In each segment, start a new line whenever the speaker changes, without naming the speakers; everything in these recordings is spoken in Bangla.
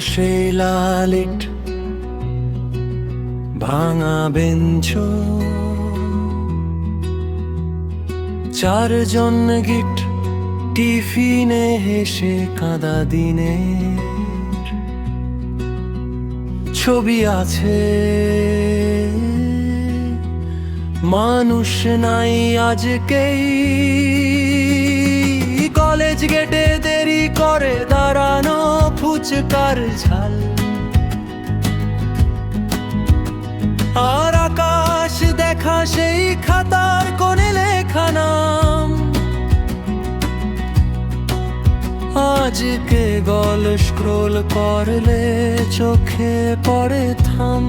সেই লালিট ভাঙা বেঞ্চ। চারজন গিট টিফিনে হেসে কাঁদা দিনে ছবি আছে। মানুষ নাই আজকেই। কলেজ গেটে দেরি করে ফুচকার ঝাল। আর আকাশ দেখা সেই খাতার কোণে লেখা নাম। আজকে গল স্ক্রোল করলে চোখে পড়ে থাম।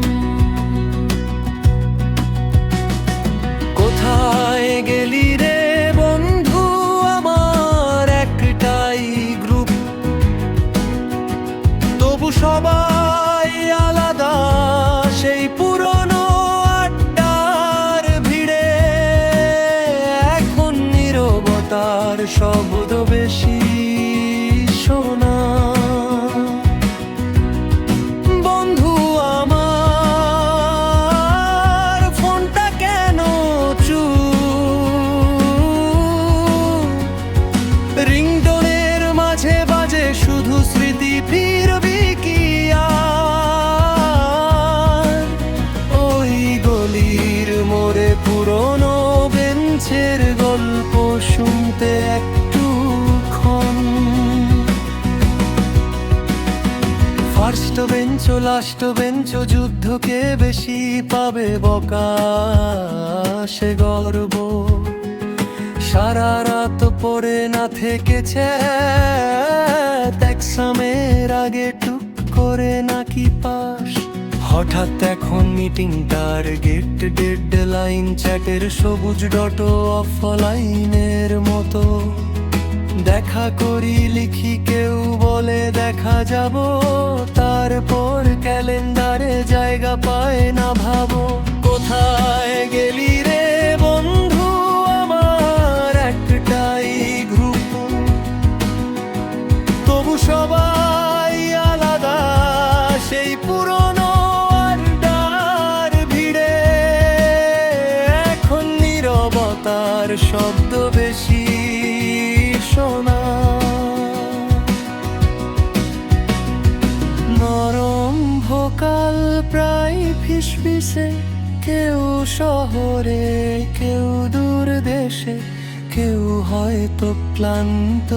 কোথায় গেলি রে বেঞ্চ লাস্ট বেঞ্চ, যুদ্ধকে বেশি পাবে বকা সে গর্ব। সারা রাত পরে না থেকেছে এক্সামের আগে টুক করে নাকি পাস হঠাৎ এখন মিটিং টার্গেট ডেড লাইন চ্যাটের সবুজ ডট অফ লাইনের মতো। দেখা করি, লিখি কেউ বলে দেখা যাব। তারপর ক্যালেন্ডারে জায়গা পায় না ভাবো। কোথায় গেলি রে বন্ধু আমার? একটাই গ্রুপ। তবু সবাই আলাদা, সেই পুরনো ভিড়ে। এখন নীরবতার শব্দ ফিসফিসে কেউ শহরে কেউ দূর দেশে কেউ হয়তো ক্লান্ত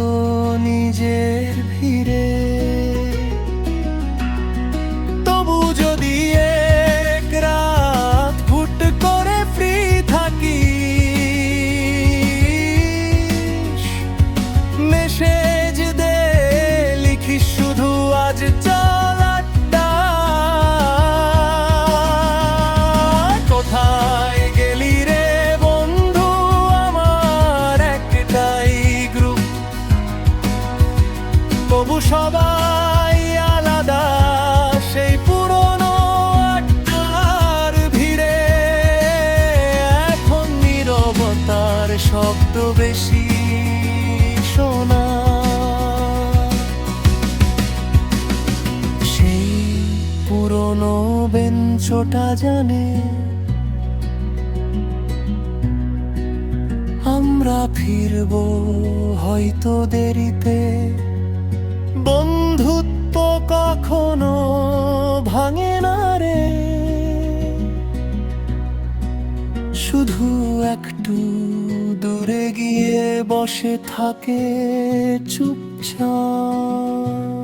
নিজের ভিড়ে। সবাই আলাদা, সেই পুরনো আড্ডার ভিড়ে। এখন নীরবতার শব্দ বেশি শোনা। সেই পুরনো বেঞ্চটা জানে আমরা ফিরবো হয়তো দেরিতে। বন্ধুত্ব কখনো ভাঙে না রে। শুধু একটু দূরে গিয়ে বসে থাকে চুপচাপ।